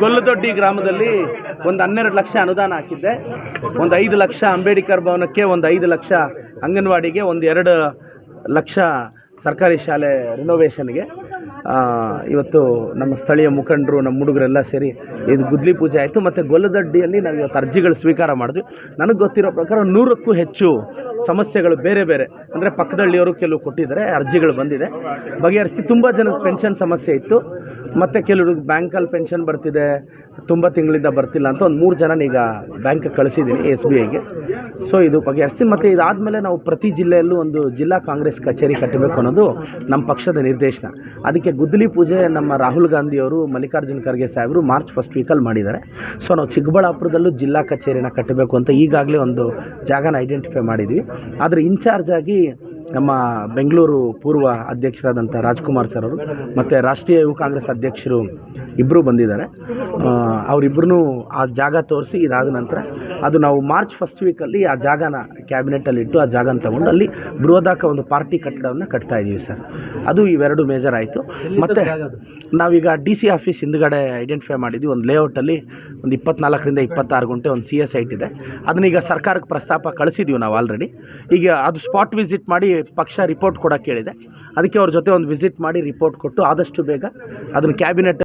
ಗೊಲ್ಲದೊಡ್ಡಿ ಗ್ರಾಮದಲ್ಲಿ ಒಂದು ಹನ್ನೆರಡು ಲಕ್ಷ ಅನುದಾನ ಹಾಕಿದ್ದೆ. ಒಂದು ಐದು ಲಕ್ಷ ಅಂಬೇಡ್ಕರ್ ಭವನಕ್ಕೆ ಒಂದು ಐದು ಲಕ್ಷ ಅಂಗನವಾಡಿಗೆ ಒಂದು ಎರಡು ಲಕ್ಷ ಸರ್ಕಾರಿ ಶಾಲೆ ರಿನೋವೇಷನ್ಗೆ ಇವತ್ತು ನಮ್ಮ ಸ್ಥಳೀಯ ಮುಖಂಡರು, ನಮ್ಮ ಹುಡುಗರೆಲ್ಲ ಸೇರಿ ಇದು ಗುದ್ಲಿ ಪೂಜೆ ಆಯಿತು. ಮತ್ತು ಗೊಲ್ಲದಡ್ಡಿಯಲ್ಲಿ ನಾವು ಇವತ್ತು ಅರ್ಜಿಗಳು ಸ್ವೀಕಾರ ಮಾಡಿದ್ವಿ. ನನಗೆ ಗೊತ್ತಿರೋ ಪ್ರಕಾರ ನೂರಕ್ಕೂ ಹೆಚ್ಚು ಸಮಸ್ಯೆಗಳು ಬೇರೆ ಬೇರೆ. ಅಂದರೆ ಪಕ್ಕದಳ್ಳಿಯವರು ಕೆಲವು ಕೊಟ್ಟಿದ್ದಾರೆ, ಅರ್ಜಿಗಳು ಬಂದಿದೆ. ಬಗೆಹರಿಸಿ ತುಂಬ ಜನದ ಪೆನ್ಷನ್ ಸಮಸ್ಯೆ ಇತ್ತು. ಮತ್ತು ಕೆಲವ್ರಿಗೆ ಬ್ಯಾಂಕಲ್ಲಿ ಪೆನ್ಷನ್ ಬರ್ತಿದೆ, ತುಂಬ ತಿಂಗಳಿಂದ ಬರ್ತಿಲ್ಲ ಅಂತ ಒಂದು ಮೂರು ಜನನ ಈಗ ಬ್ಯಾಂಕ್ ಕಳಿಸಿದ್ದೀನಿ ಎಸ್ ಬಿ ಐಗೆ. ಸೊ ಇದು ಬಗೆಹರಿಸಿ ಮತ್ತು ಇದಾದಮೇಲೆ ನಾವು ಪ್ರತಿ ಜಿಲ್ಲೆಯಲ್ಲೂ ಒಂದು ಜಿಲ್ಲಾ ಕಾಂಗ್ರೆಸ್ ಕಚೇರಿ ಕಟ್ಟಬೇಕು ಅನ್ನೋದು ನಮ್ಮ ಪಕ್ಷದ ನಿರ್ದೇಶನ. ಅದಕ್ಕೆ ಗುದ್ದಲಿ ಪೂಜೆ ನಮ್ಮ ರಾಹುಲ್ ಗಾಂಧಿಯವರು, ಮಲ್ಲಿಕಾರ್ಜುನ ಖರ್ಗೆ ಸಾಹೇಬರು ಮಾರ್ಚ್ ಫಸ್ಟ್ ವೀಕಲ್ಲಿ ಮಾಡಿದ್ದಾರೆ. ಸೊ ನಾವು ಚಿಕ್ಕಬಳ್ಳಾಪುರದಲ್ಲೂ ಜಿಲ್ಲಾ ಕಚೇರಿನ ಕಟ್ಟಬೇಕು ಅಂತ ಈಗಾಗಲೇ ಒಂದು ಜಾಗನ ಐಡೆಂಟಿಫೈ ಮಾಡಿದ್ವಿ. ಆದರೆ ಇನ್ಚಾರ್ಜ್ ಆಗಿ ನಮ್ಮ ಬೆಂಗಳೂರು ಪೂರ್ವ ಅಧ್ಯಕ್ಷರಾದಂಥ ರಾಜ್ಕುಮಾರ್ ಸರ್ ಅವರು ಮತ್ತು ರಾಷ್ಟ್ರೀಯ ಯುವ ಕಾಂಗ್ರೆಸ್ ಅಧ್ಯಕ್ಷರು ಇಬ್ಬರು ಬಂದಿದ್ದಾರೆ. ಅವರಿಬ್ಬರೂ ಆ ಜಾಗ ತೋರಿಸಿ ಇದಾದ ನಂತರ ಅದು ನಾವು ಮಾರ್ಚ್ ಫಸ್ಟ್ ವೀಕಲ್ಲಿ ಆ ಜಾಗನ ಕ್ಯಾಬಿನೆಟಲ್ಲಿ ಇಟ್ಟು ಆ ಜಾಗನ ತಗೊಂಡು ಅಲ್ಲಿ ಬೃಹದಾಕ ಒಂದು ಪಾರ್ಟಿ ಕಟ್ಟಡವನ್ನು ಕಟ್ತಾ ಇದ್ದೀವಿ ಸರ್. ಅದು ಇವೆರಡು ಮೇಜರ್ ಆಯಿತು. ಮತ್ತು ನಾವೀಗ ಡಿ ಸಿ ಆಫೀಸ್ ಹಿಂದ್ಗಡೆ ಐಡೆಂಟಿಫೈ ಮಾಡಿದ್ವಿ. ಒಂದು ಲೇಔಟಲ್ಲಿ ಒಂದು ಇಪ್ಪತ್ನಾಲ್ಕರಿಂದ ಇಪ್ಪತ್ತಾರು ಗಂಟೆ ಒಂದು ಸಿ ಎಸ್ ಐಟ್ ಇದೆ. ಅದನ್ನೀಗ ಸರ್ಕಾರಕ್ಕೆ ಪ್ರಸ್ತಾಪ ಕಳಿಸಿದ್ದೀವಿ ನಾವು ಆಲ್ರೆಡಿ ಈಗ ಅದು ಸ್ಪಾಟ್ ವಿಸಿಟ್ ಮಾಡಿ ಪಕ್ಷ ರಿಪೋರ್ಟ್ ಕೊಡೋಕ್ಕೆ ಕೇಳಿದೆ. ಅದಕ್ಕೆ ಅವ್ರ ಜೊತೆ ಒಂದು ವಿಸಿಟ್ ಮಾಡಿ ರಿಪೋರ್ಟ್ ಕೊಟ್ಟು ಆದಷ್ಟು ಬೇಗ ಅದನ್ನು ಕ್ಯಾಬಿನೆಟ್